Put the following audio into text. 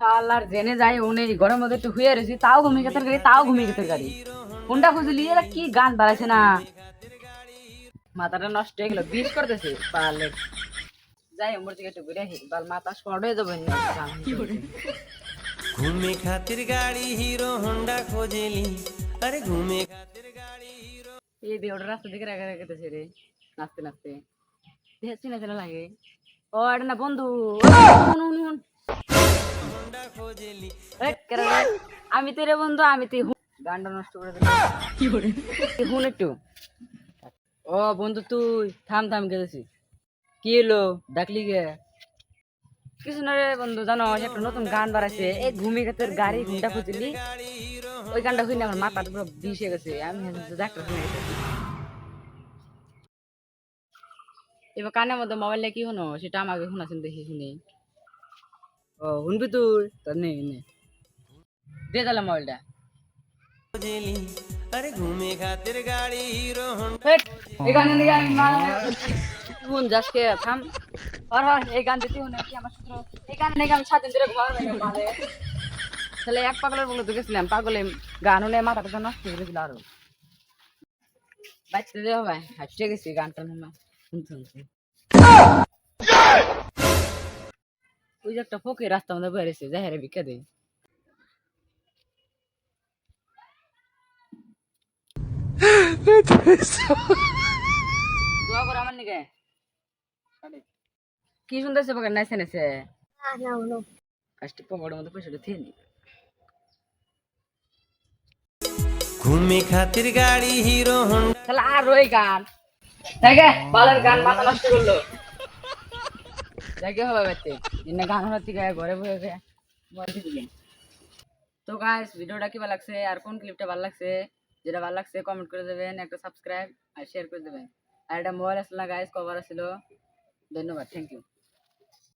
শালার জেনে যায় উনি ঘরের মধ্যে একটু হুয়ে রয়েছি তাও ঘুমিয়ে গাড়ি তাও ঘুমিয়ে খেতে গাড়ি। কোনটা খুঁজলি এরা কি গান বাড়াইছে না? মাথাটা নষ্ট হয়ে গেল করতেছে পারলে। যাই ওমর থেকে একটু ঘুরে বাল মাথা যাবে ঘুমে খাতির গাড়ি হিরো হোন্ডা খোঁজেলি। আরে ঘুমে খাতির গাড়ি হিরো এই দেওটা রাস্তা দিকে রাখা রাখতেছে রে নাচতে নাচতে। দেখছি না লাগে। ও এটা না বন্ধু আমি তো রে বন্ধু, আমি তো হু- গানটা নষ্ট করে দিলাম। তুই শুন একটু। ও, বন্ধু তুই, থাম থাম গেছি কি এলো ডাকলি গে কিছু না রে বন্ধু, জানো একটা নতুন গান বাড়াইছে এই ঘুমি গেতের গাড়ি ঘুমটা খুঁজলি। ওই গানটা শুনে আমার মাথাটা পুরো বিষে গেছে। আমি ডাক্তার শুনে গেছি। এবার কানের মধ্যে মোবাইল কি শুনো? সেটা আমাকে শোনাছেন দেখি শুনি। ও, শুনবি তুই? তোর নেই নে। দে তাহলে মোবাইলটা আরে ঘুমে খাতির গাড়ি হিরো হন্ডা এখানে দিকে আমি কোন যাস কে থাম আর আর এই গান দিতে হনে কি আমার সূত্র এই গান আমি সাত দিন ধরে ঘুমাবো না মানে তাহলে এক পাগলের বলে তো গেছিলাম পাগলে গান হলে মাথাটা তো নষ্ট হয়ে গেল আরও বাঁচতে দে ভাই হাঁটতে গেছি গানটা না শুনতে শুনতে ওই যে একটা ফোকে রাস্তা আমাদের বেরিয়েছে জাহেরে ভিক্ষা দেয় কি সুন্দর পকেট ঘুমে খাতির গাড়ি হিরো হন্ডা। তাহলে আর ওই গান। দেখে বালার গান মাথা নষ্ট করল। দেখে হবে বাচ্চে ইন্না গান হওয়ার থেকে ঘরে বসে বসে তো গাইস ভিডিওটা কি ভালো লাগছে? আর কোন ক্লিপটা ভালো লাগছে? যেটা ভালো লাগছে কমেন্ট করে দেবেন একটা সাবস্ক্রাইব আর শেয়ার করে দেবেন আর এটা মোবাইল আসলে গাইস কভার আসছিল ধন্যবাদ থ্যাংক ইউ